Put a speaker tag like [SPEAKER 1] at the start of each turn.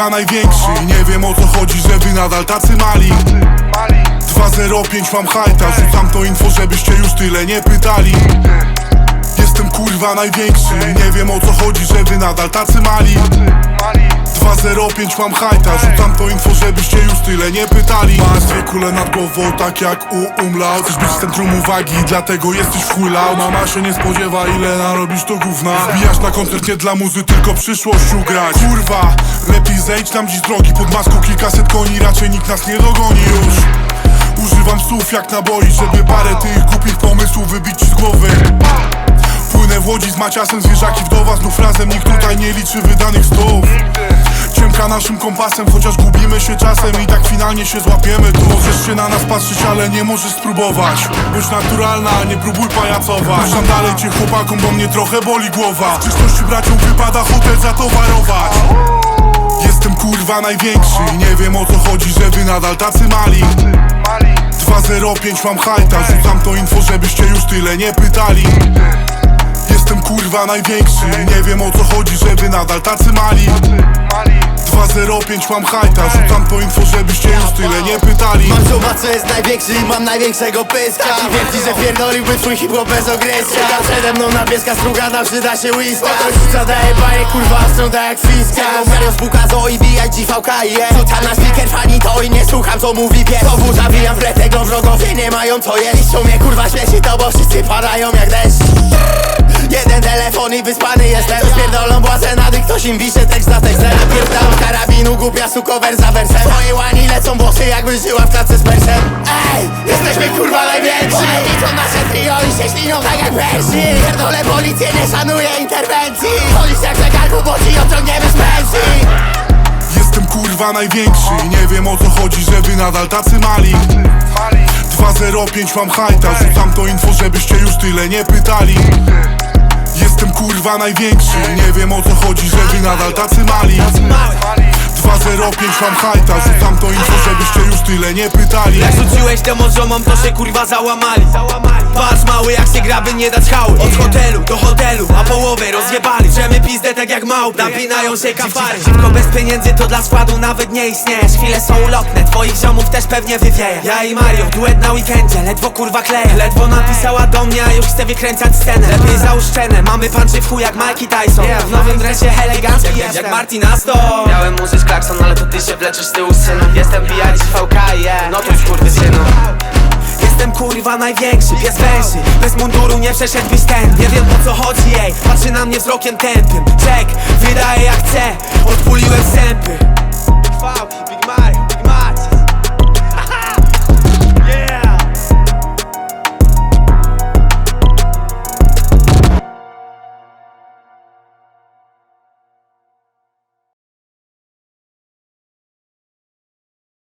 [SPEAKER 1] kurwa największy. Nie wiem o co chodzi, że wy nadal tacy mali. 205 mam hajta. Rzucam to info, żebyście już tyle nie pytali. Jestem kurwa największy. Nie wiem o co chodzi, że wy nadal tacy mali 205 mam hajta. Rzucam to info, żebyście już tyle nie pytali. Masz dwie kule nad głową, tak jak u umlaut Chcesz być w centrum uwagi, dlatego jesteś w. Mama się nie spodziewa, ile narobisz to gówna. Wbijasz na koncert nie dla muzy, tylko przyszłość ugrać Kurwa, lepiej zejdź nam dziś drogi. Pod maską kilkaset koni, raczej nikt nas nie dogoni już. Używam słów jak naboi, żeby parę tych głupich pomysłów wybić z głowy Płynę w łodzi z maciasem, zwierzaki wdowa Znów razem nikt tutaj nie liczy wydanych stów. Ciemka naszym kompasem, chociaż gubimy się czasem I tak finalnie się złapiemy Tu. Możesz się na nas patrzeć, ale nie możesz spróbować. Bądź naturalna, nie próbuj pajacować. Puszczam dalej cię chłopakom, bo mnie trochę boli głowa. W czystości braciom wypada hotel zatowarować. Jestem kurwa największy Nie wiem o co chodzi, że wy nadal tacy mali. 205 mam hajta. Rzucam to info, żebyście już tyle nie pytali kurwa największy. Nie wiem o co chodzi, że wy nadal tacy mali. 205 mam hajta. Rzucam to info, żebyście już tyle nie pytali.
[SPEAKER 2] Mam czuba, co jest największy i mam największego pyska. I wielki, że pierdoliłby twój hip-hop bez ogryzka Czeka przede mną napieska strugana, przyda się łyska. Rzuca daje baje, kurwa, strąda jak fiska. Serio z Bukazo i BIG VKIE Rzucam na speaker fani to i nie słucham co mówi pies. Znowu zawijam w tego wrogowie nie mają co jeść. Liczą mnie kurwa śmieci to bo wszyscy padają jak deszcz Jeden telefon i wyspany jestem. Spierdolą błazę na dyk, ktoś im wisze tekst na tekst Napierdalam karabinu, głupia suko za wersem. Twoje łani lecą włosy jakby żyła w klatce z persem. Ej, jesteśmy kurwa najwięksi. Liczą nasze trio i się ślinią tak jak wersji Pierdolę policję, nie szanuję interwencji. Jak zegarku, bo ci odciągniemy z pensji.
[SPEAKER 1] Jestem kurwa największy Nie wiem o co chodzi, że wy nadal tacy mali. 205 mam hajta. Rzucam to info, żebyście już tyle nie pytali Jestem kurwa największy. Nie wiem o co chodzi, że wy nadal tacy mali. 205 mam hajta. Rzucam to info, żebyście już tyle nie pytali.
[SPEAKER 3] Jak rzuciłeś tę mądrzomą, to się kurwa załamali. Patrz mały jak graby nie dać hały Od hotelu do hotelu, a połowę rozjebali. Drzemy pizdę tak jak małpy, napinają się kafary. Szybko bez pieniędzy to dla składu nawet nie istniejesz Chwile są ulotne, twoich ziomów też pewnie wywieje. Ja i Mario, duet na weekendzie, ledwo kurwa kleję Ledwo napisała do mnie, a już chce wykręcać scenę. Lepiej załóż szczenę, mamy panczy w chuj jak Mikey Tyson. W nowym dresie elegancki jestem jak Martin Aston
[SPEAKER 4] Miałem użyć klakson, ale to ty się wleczysz z tyłu synu. Jestem pijać VK, yeah. no to już kurwy synu
[SPEAKER 3] kurwa największy Pies węszy, bez munduru nie przeszedłbyś ten Nie wiem po co chodzi jej, patrzy na mnie wzrokiem tępym. Czek, wydaje jak chce, odpuliłem zęby.